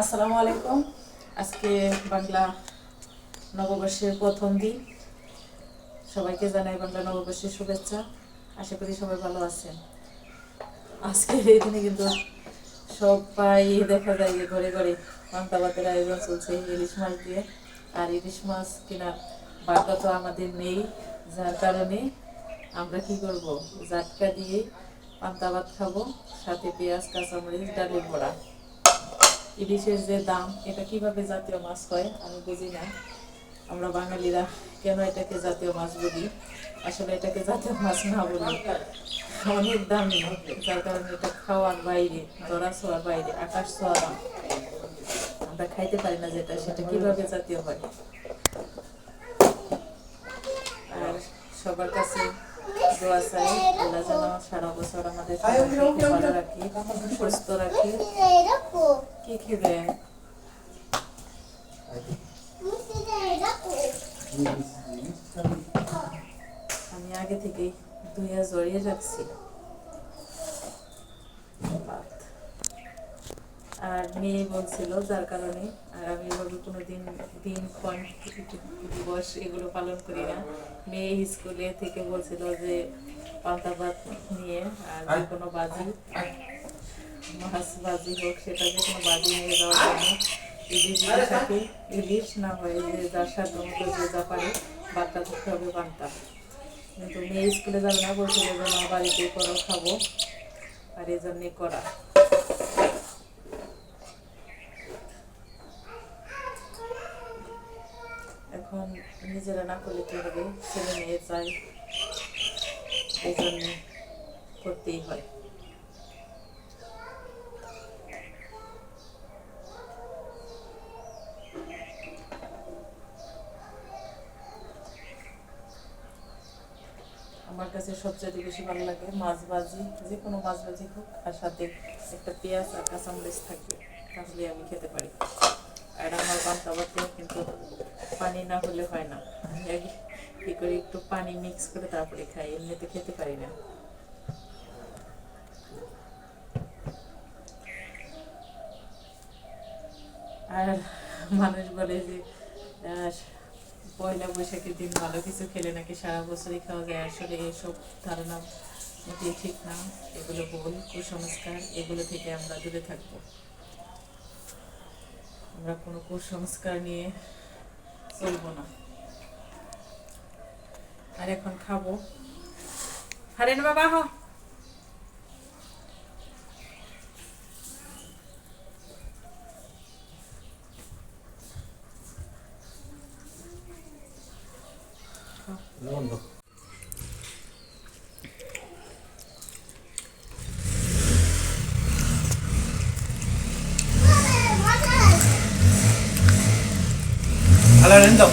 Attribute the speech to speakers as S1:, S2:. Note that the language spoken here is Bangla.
S1: আসসালামু আলাইকুম। আজকে বাংলা নববর্ষের প্রথম দিন। সবাইকে জানাই বাংলা নববর্ষের শুভেচ্ছা। আশা করি সবাই ভালো আছেন। আজকের এই দিনে কিন্তু সবাই দেখা যায় যে ঘরে ঘরে পান্তা ভাতের আয়োজন চলছে ইলিশ মাছ দিয়ে। আর ইলিশ মাছ কেনার বাটা তো আমাদের নেই। যার কারণে আমরা কি করব? জাটকা দিয়ে পান্তা ভাত খাব, সাথে পেঁয়াজ, কাঁচামরিচ, ডালের বড়া। ইলিশের যে দাম এটা কীভাবে জাতীয় মাছ হয়, আমি বুঝি না। আমরা বাঙালিরা কেন এটাকে জাতীয় মাছ বলি? আসলে এটাকে জাতীয় মাছ না বলি। অনেক দামি, যার কারণে এটা খাওয়ার বাইরে, ধরা ছোঁয়ার বাইরে, আকাশ ছোঁয়া দাম আমরা খাইতে পারি না যেটা, সেটা কীভাবে জাতীয় হয়। আর সবার কাছে দোয়া আল্লাহ যেন সারা বছর আমাদের ভালো রাখি, সুস্থ রাখি। কি খেবে? আমি আগে থেকেই ধুইয়া জড়িয়ে রাখছি ভাত। আর মেয়ে বলছিল যার কারণে, আর আমি এভাবে কোনোদিন দিন দিন ক্ষণ দিবস এগুলো পালন করি না। মেয়ে স্কুলে থেকে বলছিল যে পান্তা ভাত নিয়ে আর যে কোনো বাজি, মাছ বাজি হোক, সেটা যে কোনো বাজি নিয়ে যাওয়ার জন্য ইলিশ সাথে ইলিশ না হয় যে যার সাথে যে যা পারে বার্তা করতে হবে পান্তা। কিন্তু মেয়ে স্কুলে যাবে না, বলছিল যে মা বাড়িতে করো, খাব। আর এই জন্যে করা এখন নিজেরা না করলে কি হবে ছেলে মেয়ে চাই এই জন্যে করতেই হয়। আমার কাছে সবচেয়ে বেশি ভালো লাগে মাছ ভাজি যে কোনো মাছ ভাজি হোক আর সাথে একটা পেঁয়াজ আর কাঁচামরিচ থাকবে, তাহলে আমি খেতে পারি। আর আমার পান্তা কিন্তু পানি না হলে হয় না। আমি কি করে, একটু পানি মিক্স করে তারপরে খাই, এমনিতে খেতে পারি না। আর মানুষ বলে যে পয়লা বৈশাখের দিন ভালো কিছু খেলে নাকি সারা বছরই খাওয়া যায়। আসলে এসব ধারণা মোটেই ঠিক না। এগুলো ভুল, কুসংস্কার, এগুলো থেকে আমরা দূরে থাকব। আমরা কোনো কুসংস্কার নিয়ে চলবো না। আর এখন খাব। হারেন বাবা হ।
S2: 来人等